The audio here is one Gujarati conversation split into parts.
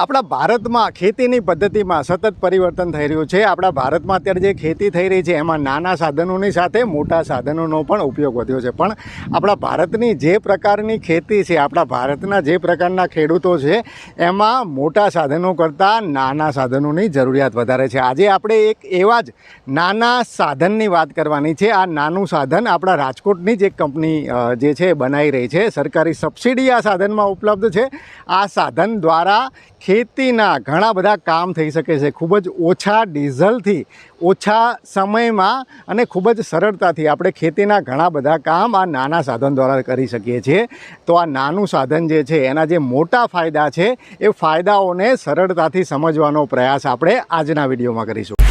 આપણા ભારતમાં ખેતીની પદ્ધતિમાં સતત પરિવર્તન થઈ રહ્યું છે. આપણા ભારતમાં અત્યારે જે ખેતી થઈ રહી છે, એમાં નાના સાધનોની સાથે મોટા સાધનોનો પણ ઉપયોગ વધ્યો છે. પણ આપણા ભારતની જે પ્રકારની ખેતી છે, આપણા ભારતના જે પ્રકારના ખેડૂતો છે, એમાં મોટા સાધનો કરતાં નાના સાધનોની જરૂરિયાત વધારે છે. આજે આપણે એક એવા જ નાના સાધનની વાત કરવાની છે. આ નાનું સાધન આપણા રાજકોટની જ એક કંપની જે છે બનાવી રહી છે. સરકારી સબસિડી આ સાધનમાં ઉપલબ્ધ છે. આ સાધન દ્વારા ખેતીના ઘણા બધા કામ થઈ શકે છે. ખૂબ જ ઓછા ડીઝલથી, ઓછા સમયમાં અને ખૂબ જ સરળતાથી આપણે ખેતીના ઘણા બધા કામ આ નાના સાધન દ્વારા કરી શકીએ છીએ. તો આ નાનું સાધન જે છે, એના જે મોટા ફાયદા છે, એ ફાયદાઓને સરળતાથી સમજવાનો પ્રયાસ આપણે આજના વિડીયોમાં કરીશું.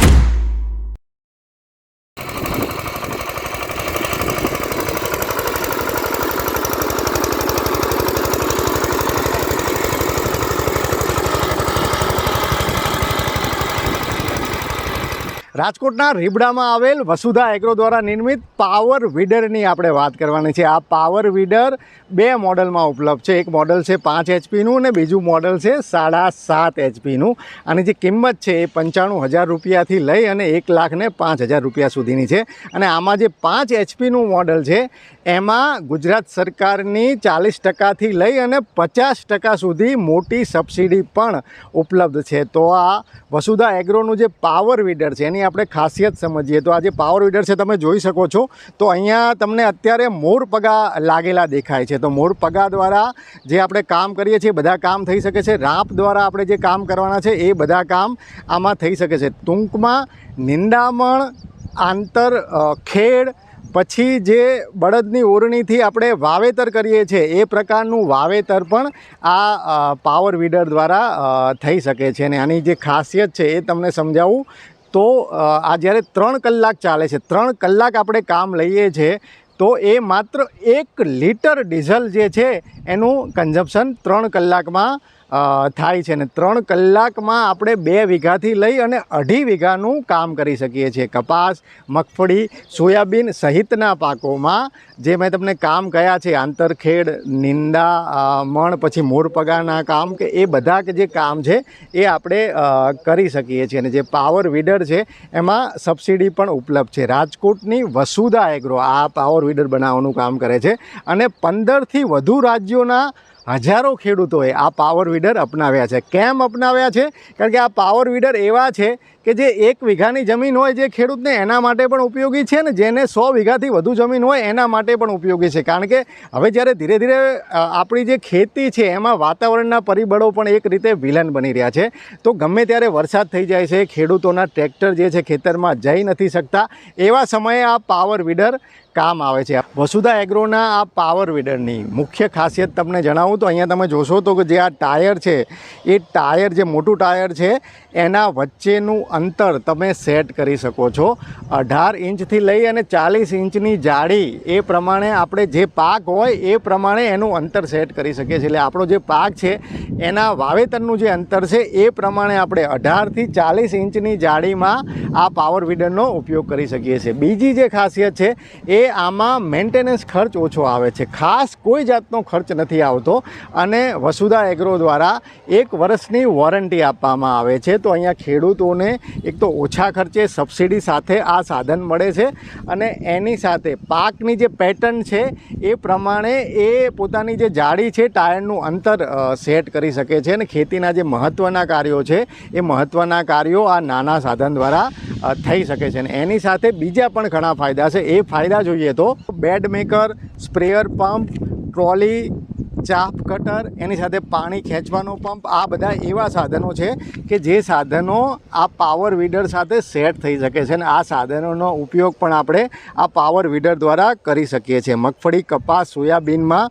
રાજકોટના રીબડામાં આવેલ વસુધા એગ્રો દ્વારા નિર્મિત પાવર વીડરની આપણે વાત કરવાની છે. આ પાવર વીડર બે મોડલમાં ઉપલબ્ધ છે. એક મોડલ છે પાંચ એચપીનું અને બીજું મોડલ છે સાડા સાત એચપીનું. આની જે કિંમત છે એ પંચાણું હજાર રૂપિયાથી લઈ અને એક લાખ ને પાંચ હજાર રૂપિયા સુધીની છે. અને આમાં જે પાંચ એચપીનું મોડલ છે એમાં ગુજરાત સરકારની ચાલીસ ટકાથી લઈ અને પચાસ ટકા સુધી મોટી સબસિડી પણ ઉપલબ્ધ છે. તો આ વસુધા એગ્રોનું જે પાવર વીડર છે, એની આપણે ખાસિયત સમજીએ. તો આ જે પાવર વીડર છે, તમે જોઈ શકો છો. તો અહીંયા તમને અત્યારે મોર પગા લાગેલા દેખાય છે. તો મોર પગા દ્વારા જે આપણે કામ કરીએ છીએ, બધા કામ થઈ શકે છે. રાંપ દ્વારા આપણે જે કામ કરવાના છે, એ બધા કામ આમાં થઈ શકે છે. ટૂંકમાં નિંદામણ, આંતર ખેડ, પછી જે બળદની ઓરણીથી આપણે વાવેતર કરીએ છીએ, એ પ્રકારનું વાવેતર પણ આ પાવર વીડર દ્વારા થઈ શકે છે. અને આની જે ખાસિયત છે, એ તમને સમજાવું તો આ જ્યારે ત્રણ કલાક ચાલે છે, ત્રણ કલાક આપણે કામ લઈએ છીએ તો એ માત્ર એક લીટર ડીઝલ જે છે, એનું કન્ઝપ્શન ત્રણ કલાકમાં થાય છે ને ત્રણ કલાકમાં આપણે બે વીઘાથી લઈ અને અઢી વીઘાનું કામ કરી શકીએ છીએ. કપાસ, મગફળી, સોયાબીન સહિતના પાકોમાં જે મેં તમને કામ કયા છે, આંતરખેડ, નિંદા મણ, પછી મોરપગાના કામ કે એ બધા જે કામ છે એ આપણે કરી શકીએ છીએ. અને જે પાવર વીડર છે એમાં સબસિડી પણ ઉપલબ્ધ છે. રાજકોટની વસુધા એગ્રો આ પાવર વીડર બનાવવાનું કામ કરે છે. અને પંદરથી વધુ રાજ્યોના હજારો ખેડૂતોએ આ પાવર વીડર અપનાવ્યા છે. કેમ અપનાવ્યા છે? કારણ કે આ પાવર વીડર એવા છે કે જે એક વીઘાની જમીન હોય જે ખેડૂતને એના માટે પણ ઉપયોગી છે ને જેને સો વીઘાથી વધુ જમીન હોય એના માટે પણ ઉપયોગી છે. કારણ કે હવે જ્યારે ધીરે ધીરે આપણી જે ખેતી છે એમાં વાતાવરણના પરિબળો પણ એક રીતે વિલન બની રહ્યા છે. તો ગમે ત્યારે વરસાદ થઈ જાય છે, ખેડૂતોના ટ્રેક્ટર જે છે ખેતરમાં જઈ નથી શકતા, એવા સમયે આ પાવર વીડર કામ આવે છે. વસુધા એગ્રોના આ પાવર વીડરની મુખ્ય ખાસિયત તમને જણાવું તો અહીંયા તમે જોશો તો કે જે આ ટાયર છે, એ ટાયર જે મોટું ટાયર છે, એના વચ્ચેનું અંતર તમે સેટ કરી શકો છો. અઢાર ઇંચથી લઈ અને ચાલીસ ઇંચની જાડી એ પ્રમાણે આપણે જે પાક હોય, એ પ્રમાણે એનું અંતર સેટ કરી શકીએ છીએ. એટલે આપણો જે પાક છે, એના વાવેતરનું જે અંતર છે, એ પ્રમાણે આપણે અઢારથી ચાલીસ ઇંચની જાડીમાં આ પાવર વીડરનો ઉપયોગ કરી શકીએ છીએ. બીજી જે ખાસિયત છે, એ આમાં મેન્ટેનન્સ ખર્ચ ઓછો આવે છે. ખાસ કોઈ જાતનો ખર્ચ નથી આવતો અને વસુધા એગ્રો દ્વારા એક વર્ષની વોરંટી આપવામાં આવે છે. તો અહીંયા ખેડૂતોને એક તો ઓછા ખર્ચે સબસિડી સાથે આ સાધન મળે છે અને એની સાથે પાકની જે પેટર્ન છે એ પ્રમાણે એ પોતાની જે જાળી છે ટાયરનું અંતર સેટ કરી શકે છે અને ખેતીના જે મહત્ત્વના કાર્યો છે એ મહત્ત્વના કાર્યો આ નાના સાધન દ્વારા થઈ શકે છે. અને એની સાથે બીજા પણ ઘણા ફાયદા છે. એ ફાયદા જોઈએ તો bed maker sprayer pump trolley chaff cutter, એની સાથે પાણી ખેંચવાનો પંપ, આ બધા એવા સાધનો છે કે જે સાધનો આ પાવર વીડર સાથે સેટ થઈ શકે છે અને આ સાધનોનો ઉપયોગ પણ આપણે આ પાવર વીડર દ્વારા કરી શકીએ છીએ. મગફળી, કપાસ, સોયાબીનમાં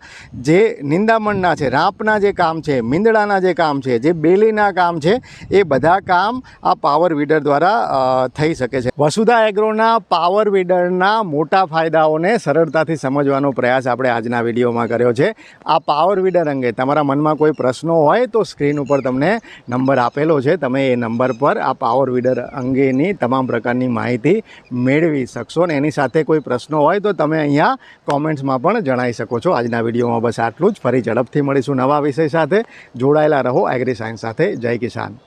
જે નિંદામણના છે, રાંપના જે કામ છે, મીંદડાના જે કામ છે, જે બેલીના કામ છે, એ બધા કામ આ પાવર વીડર દ્વારા થઈ શકે છે. વસુધા એગ્રોના પાવર વીડરના મોટા ફાયદાઓને સરળતાથી સમજવાનો પ્રયાસ આપણે આજના વિડીયોમાં કર્યો છે. આ પાવર પાવર વીડર અંગે તમારા મનમાં કોઈ પ્રશ્નો હોય તો સ્ક્રીન ઉપર તમને નંબર આપેલો છે. તમે એ નંબર પર આ પાવર વીડર અંગેની તમામ પ્રકારની માહિતી મેળવી શકશો ને એની સાથે કોઈ પ્રશ્નો હોય તો તમે અહીંયા કોમેન્ટ્સમાં પણ જણાવી શકો છો. આજના વિડીયોમાં બસ આટલું જ. ફરી ઝડપથી મળીશું નવા વિષય સાથે. જોડાયેલા રહો. એગ્રી સાયન્સ સાથે. જય કિસાન.